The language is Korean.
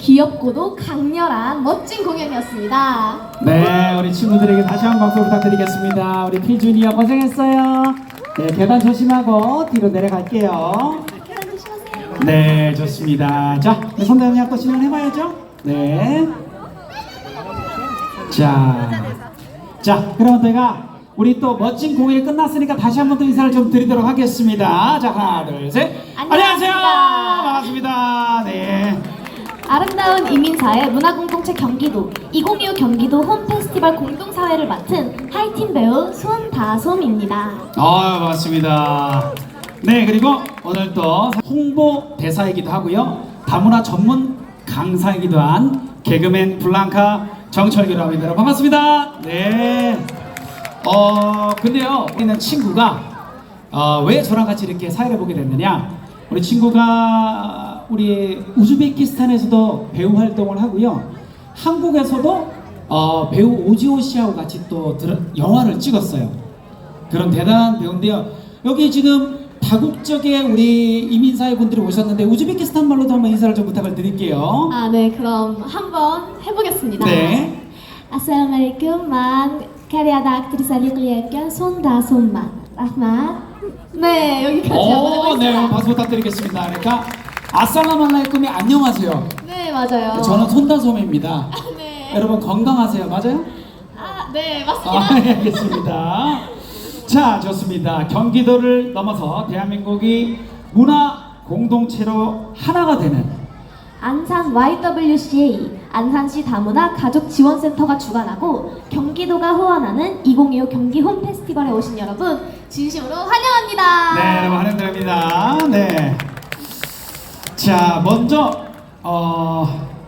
귀엽고도 강렬한 멋진 공연이었습니다. 네, 우리 친구들에게 다시 한 번 박수 부탁드리겠습니다. 우리 필준이요 고생했어요. 네, 계단 조심하고 뒤로 내려갈게요. 네, 좋습니다. 자, 네, 선대원이 또 진행해봐야죠. 네. 자, 자, 그러면 제가 우리 또 멋진 공연이 끝났으니까 다시 한 번 더 인사를 좀 드리도록 하겠습니다. 자, 하나, 둘, 셋. 안녕하세요. 아름다운 이민사회 문화공동체 경기도 2025 경기도 홈 페스티벌 공동사회를 맡은 하이틴 배우 손다솜입니다. 아, 반갑습니다. 네, 그리고 오늘 또 홍보 대사이기도 하고요. 다문화 전문 강사이기도 한 개그맨 블랑카 정철기라고 합니다. 반갑습니다. 네. 어, 근데요, 우리는 친구가 어, 왜 저랑 같이 이렇게 사회를 보게 됐느냐? 우리 친구가 우리 우즈베키스탄에서도 배우 활동을 하고요. 한국에서도 어, 배우 오지호 씨하고 같이 또 영화를 찍었어요. 그런 대단한 배우인데요. 여기 지금 다국적의 우리 이민사회 분들이 오셨는데 우즈베키스탄 말로도 한번 인사를 좀 부탁을 드릴게요. 아, 네, 그럼 한번 해보겠습니다. 네. Assalamualaikum, man. Karyada aktrisa Liqliyekan 손다솜만. 라흐만. 네, 여기까지 오, 네. 박수 부탁드리겠습니다. 그러니까 아살라말라이쿰이 안녕하세요. 네, 맞아요. 저는 손다솜입니다. 네. 여러분 건강하세요. 맞아요? 아, 네, 맞습니다. 아, 네, 알겠습니다. 자, 좋습니다. 경기도를 넘어서 대한민국이 문화 공동체로 하나가 되는 안산 YWCA 안산시 다문화 가족 지원센터가 주관하고 경기도가 후원하는 2025 경기 홈 페스티벌에 오신 여러분 진심으로 환영합니다. 네, 여러분 환영드립니다. 네. 자, 먼저 어,